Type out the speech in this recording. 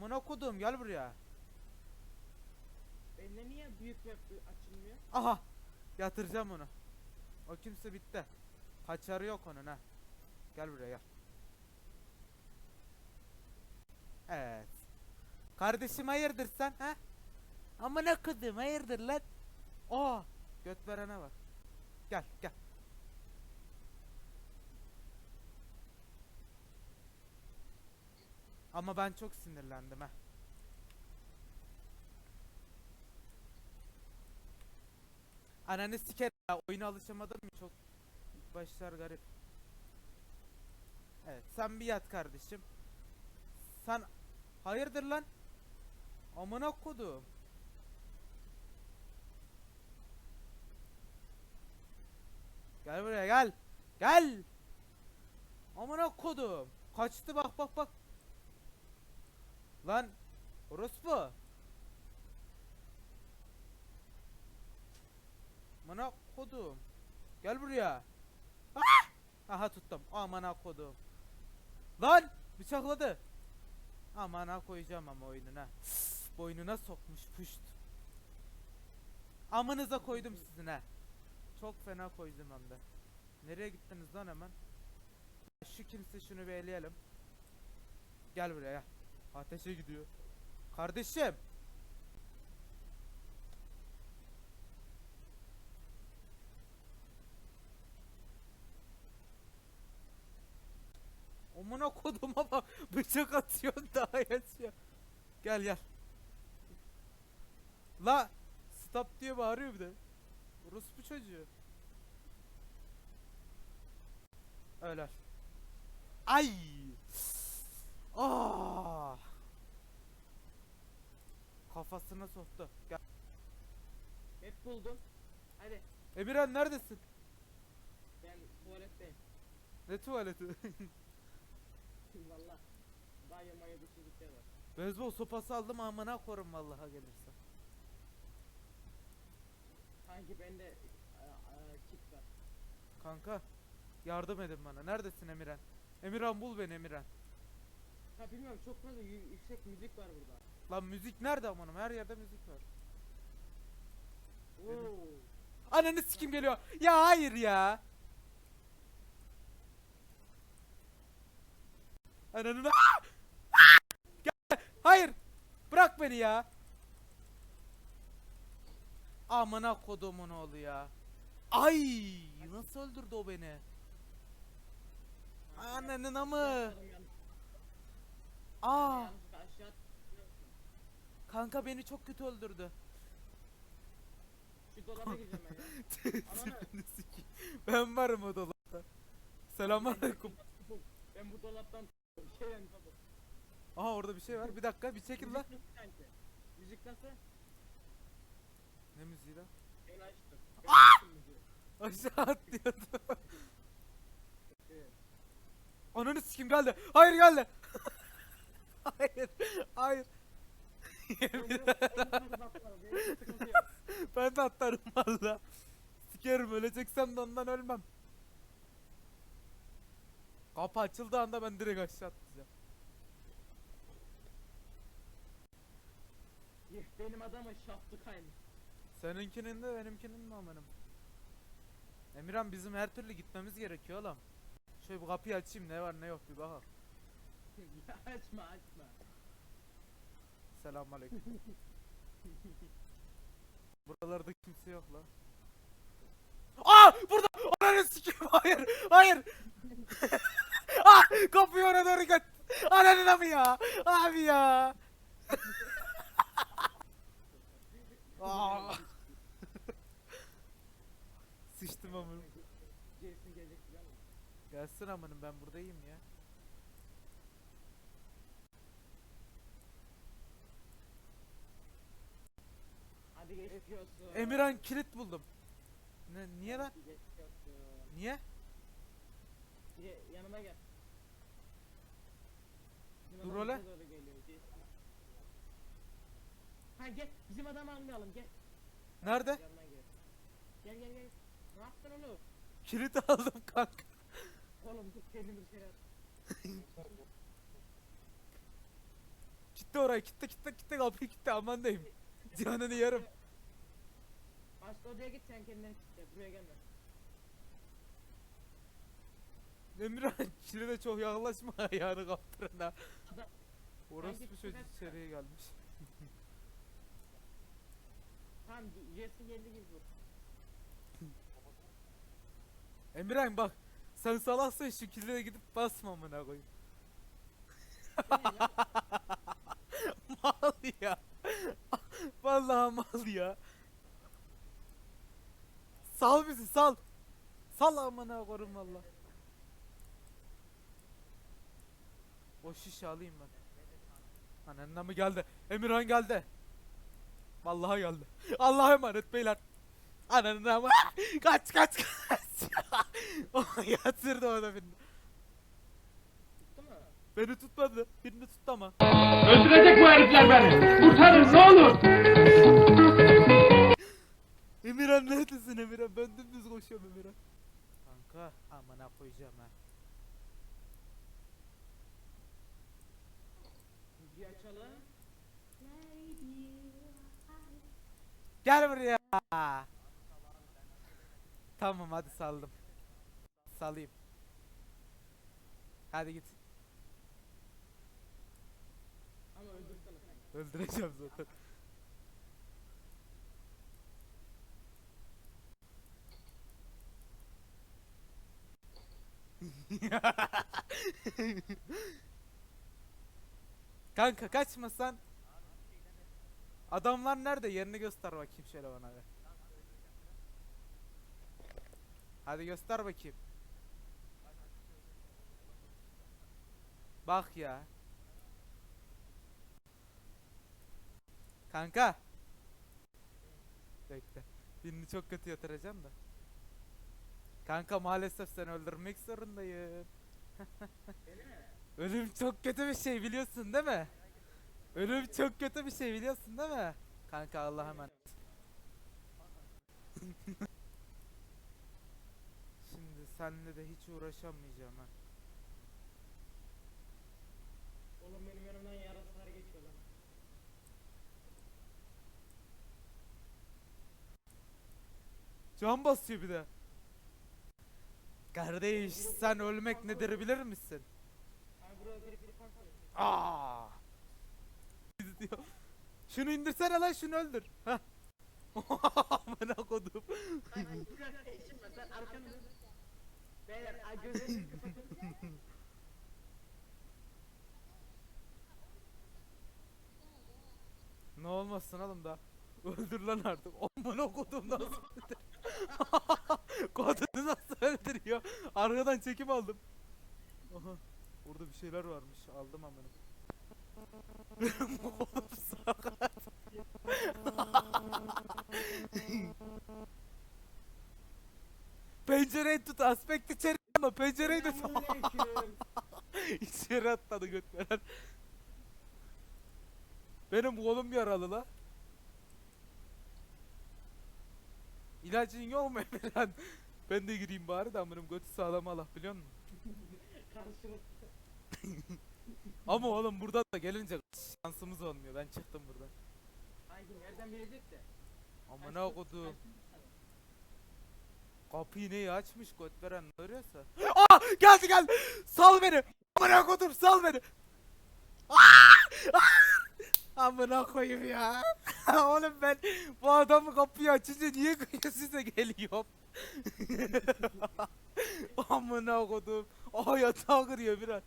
Amına kodum gel buraya. Bende niye büyük map açılmıyor? Aha. Yatıracağım onu. O kimse bitti. Kaçarı yok onun ha. Gel buraya gel. Evet. Kardeşim hayırdır sen ha? Amına kodum hayırdır lan? Aa, göt verene var. Gel gel. Ama ben çok sinirlendim ha. Ananı siker ya oyuna alışamadım mı çok başlar garip. Evet sen bir yat kardeşim. Sen hayırdır lan? Amına kodum. Gel buraya gel. Gel. Amına kodum. Kaçtı bak bak bak. Lan orospu. Amına kodum. Gel buraya. Ah! Aha tuttum. Amına kodum. Lan bıçakladı. Amana koyacağım ama oyununa. Boynuna sokmuş puşt. Amınıza koydum sizin ha. Çok fena koydum hem de. Nereye gittiniz lan hemen? Şu kimse şunu bir eleyelim. Gel buraya gel. Ateşe gidiyor. Kardeşim. Amına koduma bak bıçak atıyorsun daha yaşıyor. Gel gel. La stop diye bağırıyor bir de. Orospu çocuğu. Öyle. Ay. Ah. Kafasına soktu. Gel. Hep buldum. Hadi Emirhan neredesin? ben tuvaletteyim. Ne tuvaleti? Valla. Banyo manyo dışarıda var. Beyzbol sopası aldım amına korum vallahi gelirse. Sanki bende a, a, kit var. Kanka yardım edin bana. Neredesin Emirhan? Emirhan bul beni Emirhan. Ha bilmiyorum çok fazla yü- yüksek müzik var burada. Lan müzik nerede amanım? Her yerde müzik var. Oo. Ananı sikim geliyor. Ya hayır ya. Ananı Aa! Aa! Gel. Hayır. Bırak beni ya. Amına kodumun oğlu ya. Ay nasıl öldürdü o beni? Ananın amı. Yanlış- Aa kanka beni çok kötü öldürdü. Şu dolaba gireceğim ben ya. Ananı. Ben varım o dolapta. Selamünaleyküm. Ben bu dolaptan tabu. Aha orada bir şey var. Bir dakika bir çekil lan. Müzik nasıl? Ne müziği lan? Ben açtım. Aşağı atlıyordu. Ananı sikim geldi. Hayır geldi. Hayır. Hayır. Ben de atlarım valla. Sikerim öleceksem de ondan ölmem. Kapı açıldığı anda ben direkt aşağı atlayacağım. Benim adamın şaftı kaymış. Seninkinin de benimkinin mi amanım? Emirhan bizim her türlü gitmemiz gerekiyor oğlum. Şöyle bu kapıyı açayım ne var ne yok bir bakalım. Ya açma açma. Selamünaleyküm. Buralarda kimse yok lan. Aa burada ananı sikeyim hayır hayır. ah kapıyı ona doğru göt. Ananı mı ya? Abi ya. Aa. Sıçtım amına. Gerisini gelecek musun? Gelsin amanım ben buradayım ya. Olsun. Emirhan kilit buldum. Ne niye lan? Niye? Gel, yanıma gel. Bizim Dur adam öyle. bize doğru geliyor. Gel. Ha gel bizim adamı almayalım gel. Nerede? Yanına gel. Gel gel gel. Ne yaptın oğlum? Kilit aldım kanka. Oğlum dur kendimi dışarı at. Kitle orayı kitle kitle kitle kapıyı kitle aman diyeyim. Canını yarım. Başka odaya git sen kendini kitle. Buraya gelme. Emirhan içine de çok yaklaşma ayağını kaptırın ha. Adam- Orası bu çocuk tüfek- içeriye gelmiş. Tamam Jesse geldi gibi vur. Emirhan bak sen salaksın şu kilide gidip basma amına koyayım. Bu ne lan? mal ya. Vallahi mal ya. Sal bizi sal. Sal amına koyayım valla. O şişe alayım ben. Ananına mı geldi? Emirhan geldi. Vallahi geldi. Allah'a emanet beyler. Ananına mı? Kaç kaç kaç. yatırdı o da beni. Tuttu mu? Beni tutmadı. Birini tuttu ama. Öldürecek bu herifler beni. Kurtarın ne olur. Amına koyacağım ha. Müziği açalım. Gel buraya. Tamam hadi saldım. Salayım. Hadi git. Ama öldürsene sen. Öldüreceğim zaten. Kanka kaçmasan. Adamlar nerede? Yerini göster bakayım şöyle bana bir. Hadi göster bakayım. Bak ya. Kanka. Bekle. Birini çok kötü yatıracağım da. Kanka maalesef seni öldürmek zorundayım. Ölüm çok kötü bir şey biliyorsun değil mi? Ölüm çok kötü bir şey biliyorsun değil mi? Kanka Allah'a emanet. Şimdi seninle de hiç uğraşamayacağım ha. Oğlum benim yanımdan yarasalar geçiyor lan. Can basıyor bir de. Kardeş sen ölmek nedir bilir misin? Aa! Şunu indirsene lan şunu öldür. Heh. Amına kodum. Ne olmasın oğlum da. Öldür lan artık. Amına kodum nasıl öldür? Kodunu nasıl öldürüyor? Arkadan çekim aldım. Aha. Orada bir şeyler varmış. Aldım amına. Oğlum sakat. Pencereyi tut aspekt içeri ama pencereyi tut. İçeri atladı götmeden. Benim kolum yaralı la. İlacın yok mu Emirhan? Ben de gireyim bari de amınım götü sağlam Allah biliyor musun? Karşılıklı. Ama oğlum burada da gelince şansımız olmuyor. Ben çıktım buradan. Hangi nereden bilecek de. Amına kodum. Kapıyı neyi açmış göt veren ne arıyorsa. Aa geldi geldi. Sal beni. Amına kodum sal beni. Aa! Aa! Amına koyayım ya. Oğlum ben bu adamı kapıyı açınca niye size geliyorum. Amına kodum. Aa yatağa kırıyor biraz.